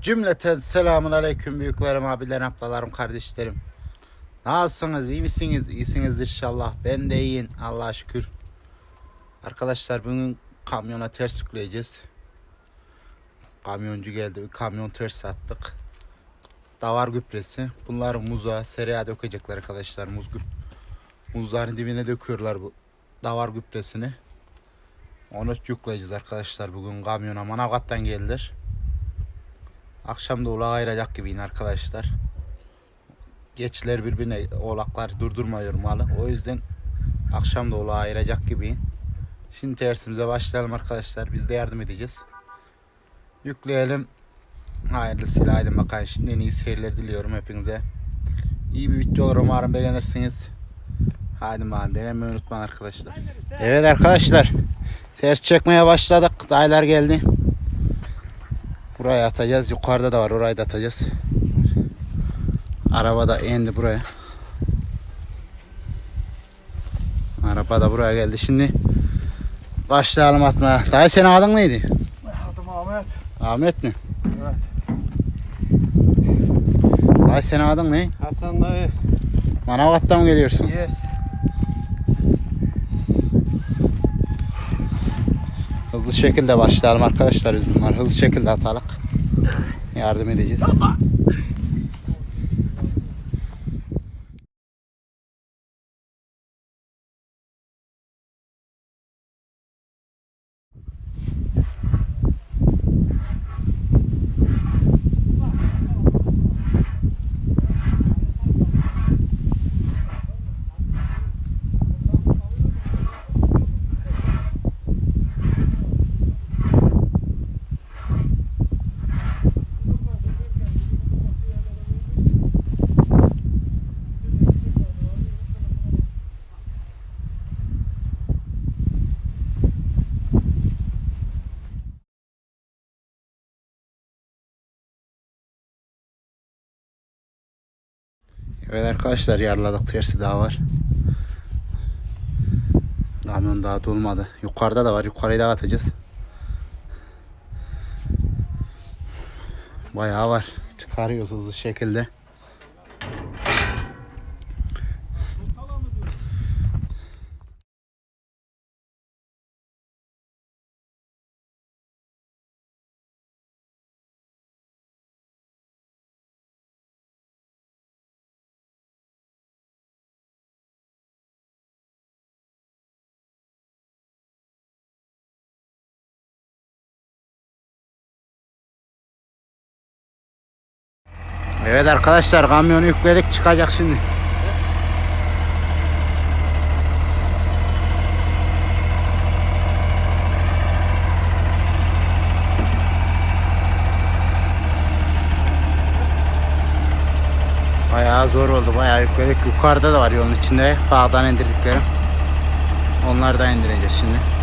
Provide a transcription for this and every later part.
Cümleten selamun aleyküm büyüklerim, abilerim, ablalarım, kardeşlerim. Nasılsınız, iyi misiniz? İyisiniz inşallah. Ben de iyiyim, Allah'a şükür. Arkadaşlar bugün kamyona ters yükleyeceğiz. Kamyoncu geldi, bir kamyon ters attık. Davar gübresi. Bunları muza, seraya dökecekler arkadaşlar. Muz güp Muzların dibine döküyorlar bu davar gübresini. Onu yükleyeceğiz arkadaşlar bugün kamyona. Manavgat'tan geldiler. Akşam da oğlağa ayıracak gibiyim arkadaşlar. Geçiler birbirine oğlaklar durdurmuyor malı. O yüzden akşam da oğlağa ayıracak gibiyim. Şimdi tersimize başlayalım arkadaşlar. Biz de yardım edeceğiz. Yükleyelim. Hayırlısıyla haydi bakalım. Şimdi en iyi seyirler diliyorum hepinize. İyi bir video olur umarım beğenirsiniz. Hadi bakalım beğenmeyi unutmayın arkadaşlar. Evet arkadaşlar. Ters çekmeye başladık. Dayılar geldi. Buraya atacağız. Yukarıda da var. Orayı da atacağız. Araba da indi buraya. Araba da buraya geldi. Şimdi başlayalım atmaya. Dayı senin adın neydi? Adım Ahmet. Ahmet mi? Evet. Dayı senin adın ne? Hasan dayı. Manavgat'tan mı geliyorsunuz? Yes. Hızlı şekilde başlayalım arkadaşlar bunlar. Hızlı şekilde atalım. Yardım edeceğiz. Evet arkadaşlar yarladık tersi daha var. Kamyon daha dolmadı. Yukarıda da var. Yukarıyı da atacağız. Bayağı var. Çıkarıyoruz hızlı şekilde. Evet arkadaşlar kamyonu yükledik çıkacak şimdi. Bayağı zor oldu bayağı yükledik. Yukarıda da var yolun içinde bağdan indirdiklerim. Onları da indireceğiz şimdi.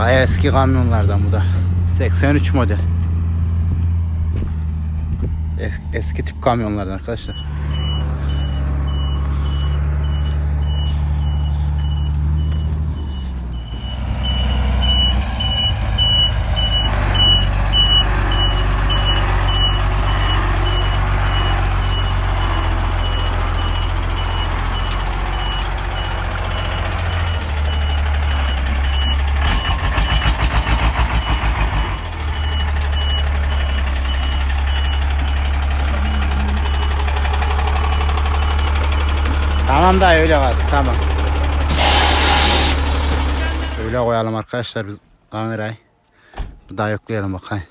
Bayağı eski kamyonlardan bu da. 83 model. Es- eski tip kamyonlardan arkadaşlar. Tamam da öyle kalsın tamam. Şöyle koyalım arkadaşlar biz kamerayı. Bir daha yükleyelim bakayım.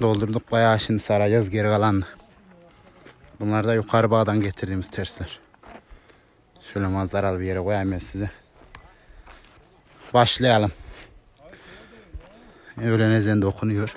Doldurduk bayağı şimdi saracağız geri kalanını. Bunlar da yukarı bağdan getirdiğimiz tersler. Şöyle manzaralı bir yere koyayım ben size. Başlayalım. Öğlen ezeni de okunuyor.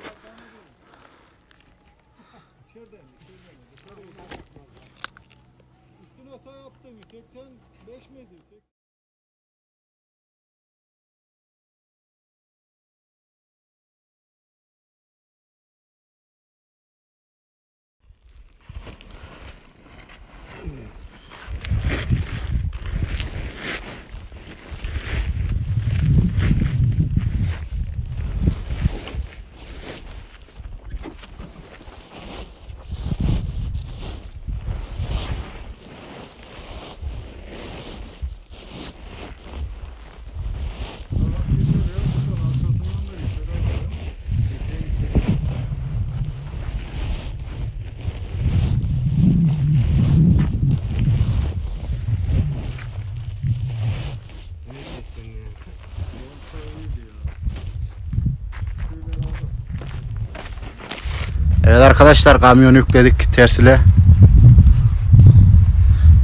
Evet arkadaşlar kamyonu yükledik tersile.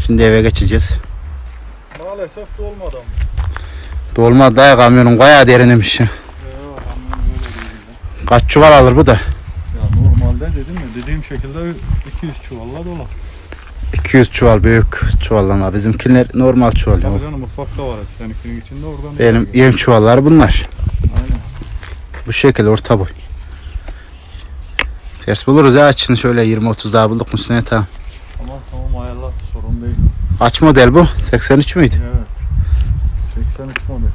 Şimdi eve geçeceğiz. Maalesef dolmadı ama. Dolma da kamyonun bayağı derinmiş. değil. Kaç çuval alır bu da? Ya normalde dedim ya dediğim şekilde 200 çuvalla dolu. 200 çuval büyük çuvallama. Bizimkiler normal çuval. Tabii canım ufakta var. Seninkinin içinde oradan. Benim yem çuvalları bunlar. Aynen. Bu şekilde orta boy. Ters buluruz ya açını şöyle 20-30 daha bulduk mu sene tamam. Tamam tamam ayarla sorun değil. Kaç model bu? 83 müydü? Evet. 83 model.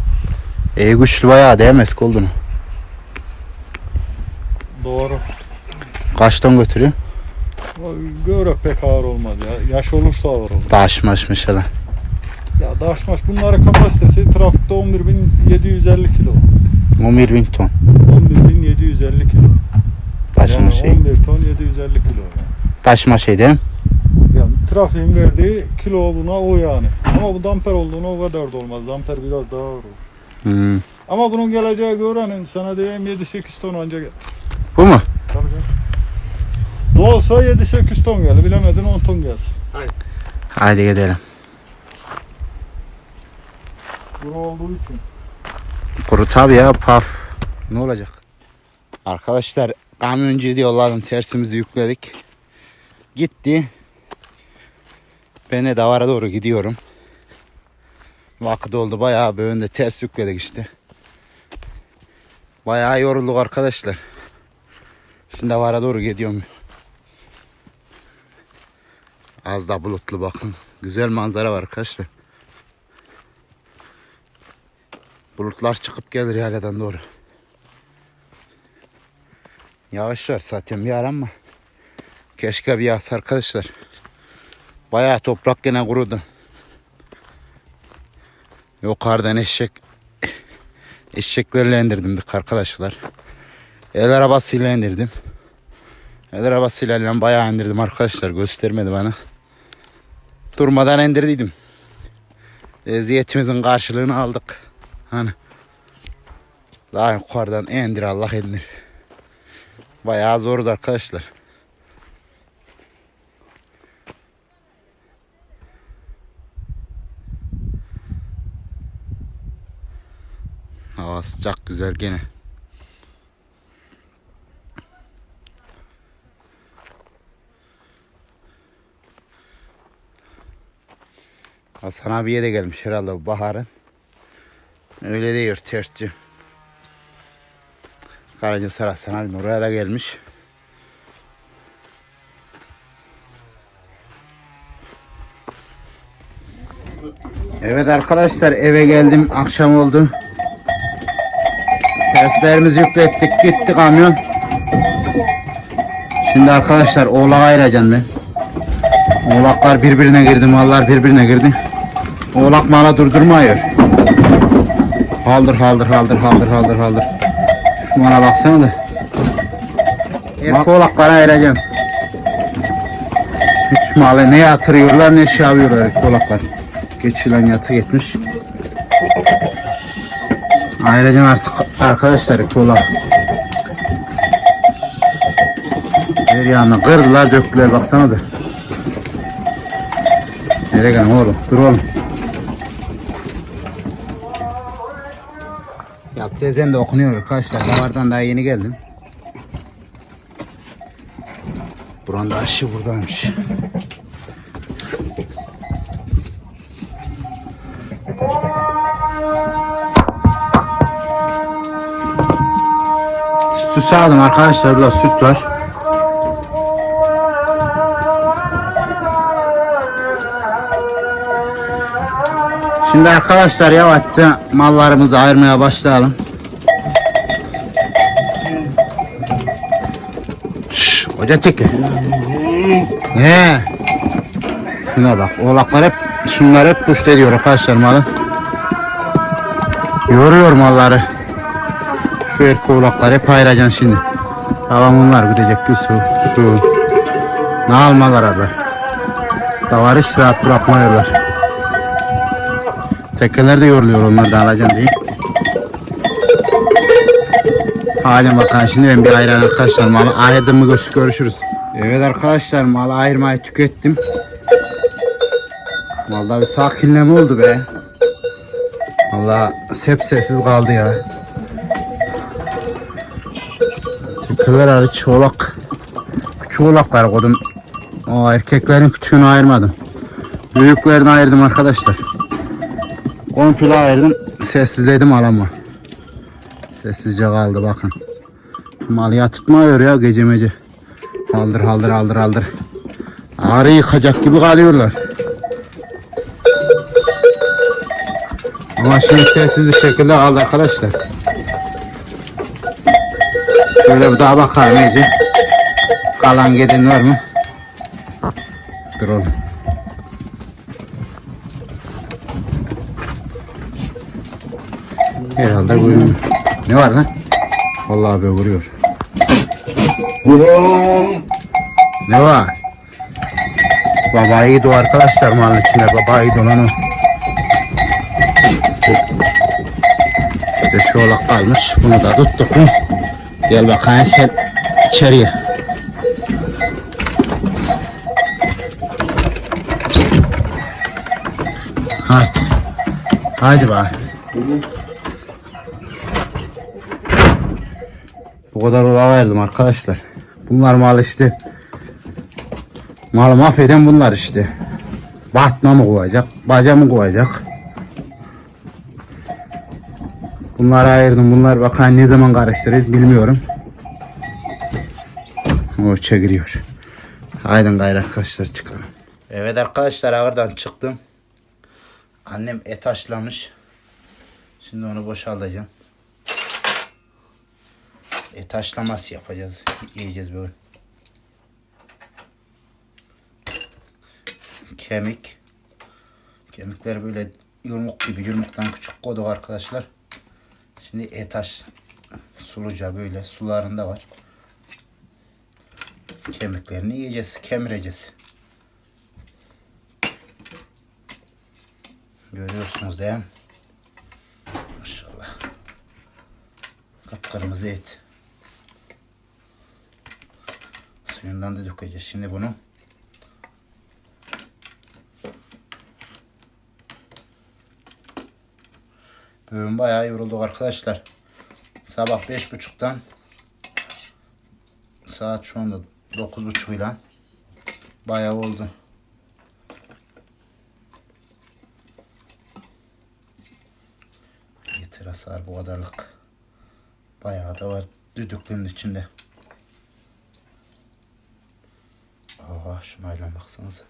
İyi güçlü bayağı değmez olduğunu. Doğru. Kaç ton götürüyor? O Göre pek ağır olmaz ya. Yaş olursa ağır olur. Taşmaşmış hele. Ya Daşmaş bunların kapasitesi trafikte 11.750 kilo. 11 bin ton. 11.750 kilo. Taşıma yani şey. 11 ton 750 kilo. Yani. Taşıma şey değil mi? Yani trafiğin verdiği kilo buna o yani. Ama bu damper olduğunu o kadar da olmaz. Damper biraz daha ağır olur. Hmm. Ama bunun geleceği görenin sana diyeyim 7-8 ton ancak gelir. Bu mu? Tabii canım. Dolsa 7-8 ton gelir. Bilemedin 10 ton gelsin. Haydi gidelim. Kuru olduğu için. Kuru tabi ya paf. Ne olacak? Arkadaşlar kamyoncu diyorlarım tersimizi yükledik. Gitti. Ben de davara doğru gidiyorum. Vakit oldu bayağı bir önde ters yükledik işte. Bayağı yorulduk arkadaşlar. Şimdi davara doğru gidiyorum. Az da bulutlu bakın. Güzel manzara var arkadaşlar. Bulutlar çıkıp gelir yayladan doğru. Yağış var zaten bir ara ama. Keşke bir yağsa arkadaşlar. Bayağı toprak gene kurudu. Yukarıdan eşek eşeklerle indirdim dik arkadaşlar. El arabasıyla indirdim. El arabasıyla bayağı indirdim arkadaşlar. Göstermedi bana. Durmadan indirdiydim. Eziyetimizin karşılığını aldık. Hani daha yukarıdan indir Allah indir. Bayağı zordu arkadaşlar. Hava sıcak güzel gene. Hasan abiye de gelmiş herhalde bu baharın. Öyle diyor tersçi. Karaca Hasan abi oraya da gelmiş. Evet arkadaşlar eve geldim akşam oldu. Terslerimizi yüklettik gitti kamyon. Şimdi arkadaşlar oğlak ayıracağım ben. Oğlaklar birbirine girdi mallar birbirine girdi. Oğlak mala durdurmuyor. Haldır haldır haldır haldır haldır haldır. Şuna baksana da. Erkek oğlaklara ayıracağım. Hiç malı ne yatırıyorlar ne şey yapıyorlar erkek oğlaklar. Geçilen yatı gitmiş. Ayrıca artık arkadaşlar kola. Her yanına kırdılar döktüler baksanıza. Nereye gelin oğlum? Dur oğlum. Ya tezen de okunuyor arkadaşlar. Davardan daha yeni geldim. Buranın da aşı buradaymış. Sütü sağdım arkadaşlar. Burada süt var. Şimdi arkadaşlar yavaşça mallarımızı ayırmaya başlayalım. Teki. Ne? Şuna bak, oğlaklar hep, şunlar hep kuş ediyor arkadaşlar malı. Yoruyor malları. Şu erkek oğlaklar hep ayıracaksın şimdi. Tamam onlar gidecek ki su, su. Ne almalar haber. Davar hiç rahat bırakmıyorlar. Tekeler de yoruluyor onları da alacaksın diye. Hadi bakalım şimdi ben bir ayran arkadaşlar malı ayırdım mı görüş- görüşürüz. Evet arkadaşlar malı ayırmayı tükettim. Vallahi bir sakinleme oldu be. Vallahi hep sessiz kaldı ya. Tekeler hariç oğlak. Küçük oğlaklar koydum. O erkeklerin küçüğünü ayırmadım. Büyüklerini ayırdım arkadaşlar. Komple ayırdım. Sessizledim alama. Sessizce kaldı bakın. Mal yatırtmıyor ya gece mece. Haldır haldır haldır haldır. Ağrı yıkacak gibi kalıyorlar. Ama şimdi sessiz bir şekilde kaldı arkadaşlar. Şöyle bir daha bakalım iyice. Kalan giden var mı? Dur oğlum. Herhalde buyurun. Ne var lan? Vallahi abi vuruyor. Ne var? Baba yiğit o arkadaşlar malın içinde. Baba yiğit olan o. İşte şu olak kalmış. Bunu da tuttuk mu? Gel bakayım sen içeriye. Haydi. Haydi bak. Bu kadar ola verdim arkadaşlar. Bunlar mal işte. Malı mahveden bunlar işte. Batma mı koyacak, baca mı koyacak? Bunları ayırdım. Bunlar bakan ne zaman karıştırırız bilmiyorum. O çekiliyor. Haydi gayrı arkadaşlar çıkalım. Evet arkadaşlar ağırdan çıktım. Annem et haşlamış. Şimdi onu boşaltacağım. Et haşlaması yapacağız. Yiyeceğiz böyle. Kemik. Kemikler böyle yumruk gibi yumruktan küçük koyduk arkadaşlar. Şimdi et haş suluca böyle sularında var. Kemiklerini yiyeceğiz, kemireceğiz. Görüyorsunuz değil mi? Maşallah. Kıpkırmızı et. Suyundan da dökeceğiz. Şimdi bunu Bugün bayağı yorulduk arkadaşlar. Sabah beş buçuktan saat şu anda dokuz buçuk ile bayağı oldu. Yeter hasar bu kadarlık. Bayağı da var düdüklünün içinde. Aha şunayla baksanıza.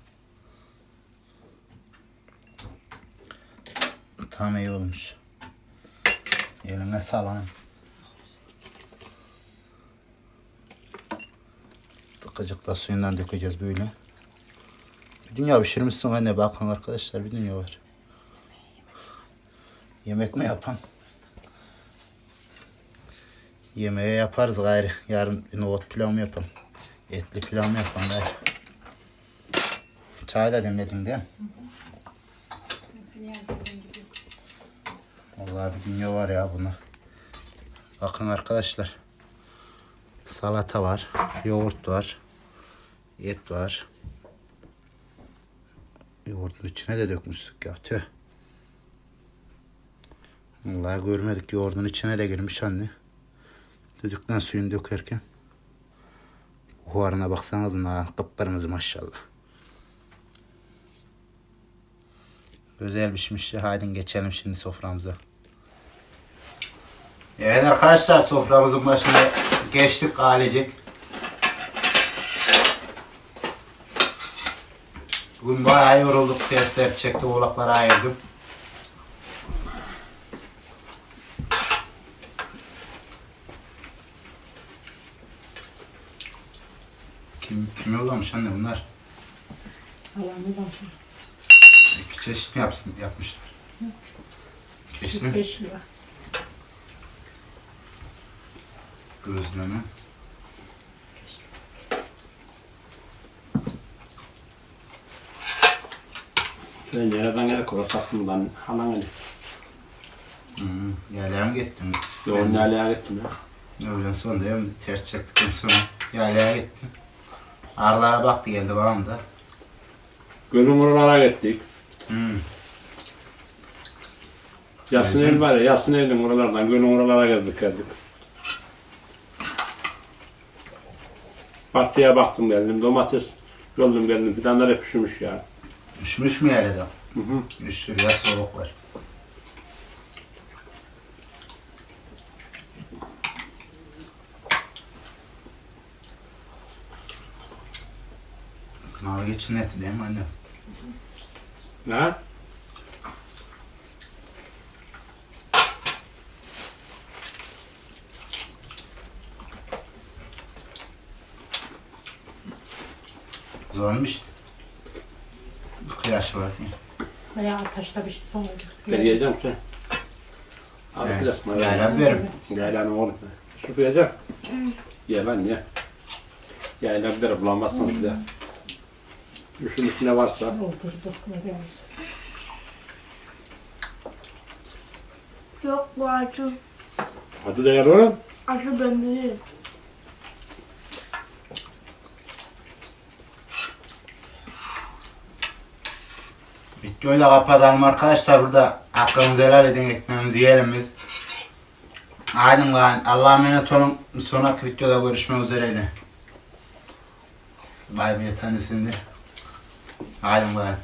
Tam iyi olmuş. Eline sağlam. Tıkacıkla suyundan dökeceğiz böyle. Bir dünya pişirmişsin anne bakın arkadaşlar bir dünya var. Yemek mi yapan? Yemeğe yaparız gayrı. Yarın bir nohut pilav mı yapalım? Etli pilav mı yapalım gayrı? Çay da demledin değil mi? Vallahi bir dünya var ya buna. Bakın arkadaşlar. Salata var. Yoğurt var. Et var. Yoğurdun içine de dökmüşsük ya. Tüh. Vallahi görmedik. Yoğurdun içine de girmiş anne. Düdükten suyunu dökerken. Buharına baksanız kıpkırmızı maşallah. Güzel pişmiş. Haydi geçelim şimdi soframıza. Evet arkadaşlar soframızın başına geçtik ailecek. Bugün bayağı yorulduk. Testler çekti, oğlakları ayırdım. Kim, kim yollamış anne bunlar? Alanı var. İki çeşit mi yapsın, yapmışlar? Çeşit mi? 5 lira. Gözleme. Ben nereden gerek kura sattım lan halan hani. Hmm, yaylaya gittim? Yoğun nereye gittim ya. Öğlen sonra ya ters çektikten sonra yaylaya gittim. Arılara baktı geldi babam da. Gölün oralara gittik. Hmm. Yasın el var ya, yasın elin oralardan gölün oralara geldik geldik. Bahçeye baktım geldim, domates yoldum geldim, fidanlar hep pişmiş ya. Üşümüş mü yaylada? Hı hı. Üşür ya soğuk var. Kınalı geçin eti değil mi annem? Ne? Zormuş. Kıyaş var. Bayağı ateşte pişti sonra. Vereceğim sen. Al Evet. biraz bana. Yayla verim. Yaylanı oğlum. Su koyacağım. Ye lan ye. Yayla bir de bulamazsın bir de. Üşün üstüne varsa. Gelmiş. Yok bu acı. Hadi de gel oğlum. Acı ben değil. Videoyu da kapatalım arkadaşlar burada. Hakkınızı helal edin ekmeğimizi yiyelim biz. Haydi lan Allah'a emanet olun. Bir sonraki videoda görüşmek üzereyle. Bay bir tanesinde. Haydi lan.